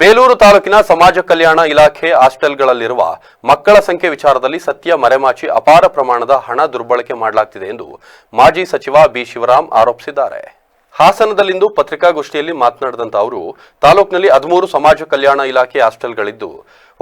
ಬೇಲೂರು ತಾಲೂಕಿನ ಸಮಾಜ ಕಲ್ಯಾಣ ಇಲಾಖೆ ಹಾಸ್ಟೆಲ್ಗಳಲ್ಲಿರುವ ಮಕ್ಕಳ ಸಂಖ್ಯೆ ವಿಚಾರದಲ್ಲಿ ಸತ್ಯ ಮರೆಮಾಚಿ ಅಪಾರ ಪ್ರಮಾಣದ ಹಣ ದುರ್ಬಳಕೆ ಮಾಡಲಾಗ್ತಿದೆ ಎಂದು ಮಾಜಿ ಸಚಿವ ಬಿ ಶಿವರಾಮ್ ಆರೋಪಿಸಿದ್ದಾರೆ. ಹಾಸನದಲ್ಲಿಂದು ಪತ್ರಿಕಾಗೋಷ್ಠಿಯಲ್ಲಿ ಮಾತನಾಡಿದಂತ ಅವರು, ತಾಲೂಕಿನಲ್ಲಿ ಹದಿಮೂರು ಸಮಾಜ ಕಲ್ಯಾಣ ಇಲಾಖೆ ಹಾಸ್ಟೆಲ್ಗಳಿದ್ದು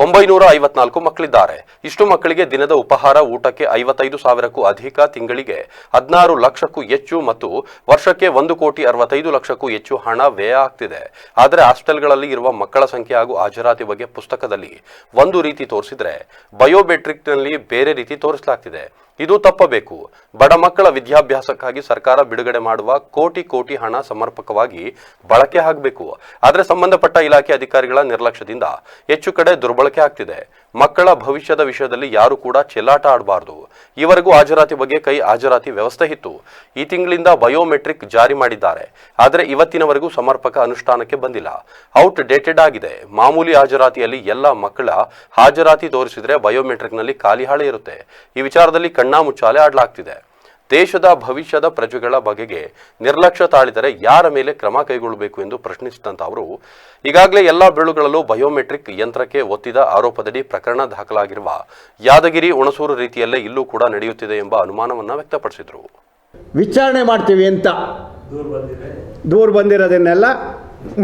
ಒಂಬೈನೂರ ಐವತ್ನಾಲ್ಕು ಮಕ್ಕಳಿದ್ದಾರೆ. ಇಷ್ಟು ಮಕ್ಕಳಿಗೆ ದಿನದ ಉಪಹಾರ, ಊಟಕ್ಕೆ ಐವತ್ತೈದು ಸಾವಿರಕ್ಕೂ ಅಧಿಕ ತಿಂಗಳಿಗೆ ಹದಿನಾರು ಲಕ್ಷಕ್ಕೂ ಹೆಚ್ಚು ಮತ್ತು ವರ್ಷಕ್ಕೆ ಒಂದು ಕೋಟಿ ಅರವತ್ತೈದು ಲಕ್ಷಕ್ಕೂ ಹೆಚ್ಚು ಹಣ ವ್ಯಯ ಆಗ್ತಿದೆ. ಆದರೆ ಹಾಸ್ಟೆಲ್ಗಳಲ್ಲಿ ಇರುವ ಮಕ್ಕಳ ಸಂಖ್ಯೆ ಹಾಗೂ ಹಾಜರಾತಿ ಬಗ್ಗೆ ಪುಸ್ತಕದಲ್ಲಿ ಒಂದು ರೀತಿ ತೋರಿಸಿದ್ರೆ ಬಯೋಮೆಟ್ರಿಕ್ನಲ್ಲಿ ಬೇರೆ ರೀತಿ ತೋರಿಸಲಾಗ್ತಿದೆ. ಇದು ತಪ್ಪಬೇಕು. ಬಡ ಮಕ್ಕಳ ವಿದ್ಯಾಭ್ಯಾಸಕ್ಕಾಗಿ ಸರ್ಕಾರ ಬಿಡುಗಡೆ ಮಾಡುವ ಕೋಟಿ ಕೋಟಿ ಹಣ ಸಮರ್ಪಕವಾಗಿ ಬಳಕೆ ಆಗಬೇಕು. ಆದರೆ ಸಂಬಂಧಪಟ್ಟ ಇಲಾಖೆ ಅಧಿಕಾರಿಗಳ ನಿರ್ಲಕ್ಷ್ಯದಿಂದ ಹೆಚ್ಚು ಕಡೆ ದುರ್ಬಳಕೆ ಆಗ್ತಿದೆ. ಮಕ್ಕಳ ಭವಿಷ್ಯದ ವಿಷಯದಲ್ಲಿ ಯಾರು ಕೂಡ ಚೆಲ್ಲಾಟ ಆಡಬಾರದು. ಈವರೆಗೂ ಹಾಜರಾತಿ ಬಗ್ಗೆ ಕೈ ಹಾಜರಾತಿ ವ್ಯವಸ್ಥೆ ಇತ್ತು. ಈ ತಿಂಗಳಿಂದ ಬಯೋಮೆಟ್ರಿಕ್ ಜಾರಿ ಮಾಡಿದ್ದಾರೆ. ಆದರೆ ಇವತ್ತಿನವರೆಗೂ ಸಮರ್ಪಕ ಅನುಷ್ಠಾನಕ್ಕೆ ಬಂದಿಲ್ಲ. ಔಟ್ ಡೇಟೆಡ್ ಆಗಿದೆ. ಮಾಮೂಲಿ ಹಾಜರಾತಿಯಲ್ಲಿ ಎಲ್ಲ ಮಕ್ಕಳ ಹಾಜರಾತಿ ತೋರಿಸಿದ್ರೆ ಬಯೋಮೆಟ್ರಿಕ್ನಲ್ಲಿ ಖಾಲಿ ಹಾಳೆ ಇರುತ್ತೆ. ಈ ವಿಚಾರದಲ್ಲಿ ಕಣ್ಣಾಮುಚ್ಚಾಲೆ ಆಡಲಾಗ್ತಿದೆ. ದೇಶದ ಭವಿಷ್ಯದ ಪ್ರಜೆಗಳ ಬಗೆಗೆ ನಿರ್ಲಕ್ಷ್ಯ ತಾಳಿದರೆ ಯಾರ ಮೇಲೆ ಕ್ರಮ ಕೈಗೊಳ್ಳಬೇಕು ಎಂದು ಪ್ರಶ್ನಿಸಿದಂತ ಅವರು, ಈಗಾಗಲೇ ಎಲ್ಲ ಬೆಳುಗಳಲ್ಲೂ ಬಯೋಮೆಟ್ರಿಕ್ ಯಂತ್ರಕ್ಕೆ ಒತ್ತಿದ ಆರೋಪದಡಿ ಪ್ರಕರಣ ದಾಖಲಾಗಿರುವ ಯಾದಗಿರಿ ಹುಣಸೂರು ರೀತಿಯಲ್ಲೇ ಇಲ್ಲೂ ಕೂಡ ನಡೆಯುತ್ತಿದೆ ಎಂಬ ಅನುಮಾನವನ್ನು ವ್ಯಕ್ತಪಡಿಸಿದರು. ವಿಚಾರಣೆ ಮಾಡ್ತೀವಿ ಅಂತ. ದೂರು ಬಂದಿರೋದನ್ನೆಲ್ಲ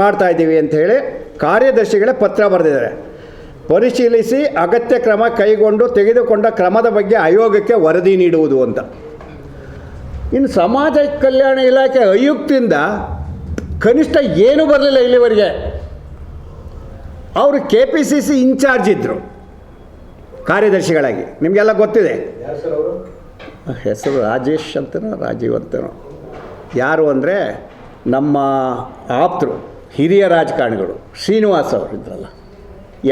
ಮಾಡ್ತಾ ಇದ್ದೀವಿ ಅಂತ ಹೇಳಿ ಕಾರ್ಯದರ್ಶಿಗಳೇ ಪತ್ರ ಬರೆದಿದ್ದಾರೆ. ಪರಿಶೀಲಿಸಿ ಅಗತ್ಯ ಕ್ರಮ ಕೈಗೊಂಡು ತೆಗೆದುಕೊಂಡ ಕ್ರಮದ ಬಗ್ಗೆ ಆಯೋಗಕ್ಕೆ ವರದಿ ನೀಡುವುದು ಅಂತ. ಇನ್ನು ಸಮಾಜ ಕಲ್ಯಾಣ ಇಲಾಖೆ ಅಯುಕ್ತಿಂದ ಕನಿಷ್ಠ ಏನೂ ಬರಲಿಲ್ಲ ಇಲ್ಲಿವರೆಗೆ. ಅವರು K P C C incharge ಇದ್ದರು ಕಾರ್ಯದರ್ಶಿಗಳಾಗಿ. ನಿಮಗೆಲ್ಲ ಗೊತ್ತಿದೆ? ಹೆಸರು ರಾಜೇಶ್ ಅಂತನೋ, ರಾಜೀವ್ ಅಂತನೋ. ಯಾರು ಅಂದರೆ ನಮ್ಮ ಆಪ್ತರು, ಹಿರಿಯ ರಾಜಕಾರಣಿಗಳು, ಶ್ರೀನಿವಾಸ್ ಅವರು ಇದ್ರಲ್ಲ,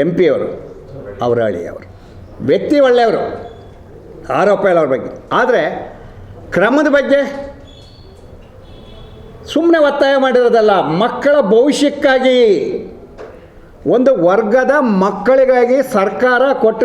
ಎಂ ಪಿ ಅವರು ಅವರ ಅವರು. ವ್ಯಕ್ತಿ ಒಳ್ಳೆಯವರು, ಆರೋಪ ಅವ್ರ ಬಗ್ಗೆ. ಆದರೆ ಕ್ರಮದ ಬಗ್ಗೆ ಸುಮ್ಮನೆ ಒತ್ತಾಯ ಮಾಡಿರೋದಲ್ಲ ಮಕ್ಕಳ ಭವಿಷ್ಯಕ್ಕಾಗಿ ಒಂದು ವರ್ಗದ ಮಕ್ಕಳಿಗಾಗಿ ಸರ್ಕಾರ ಕೊಟ್ಟ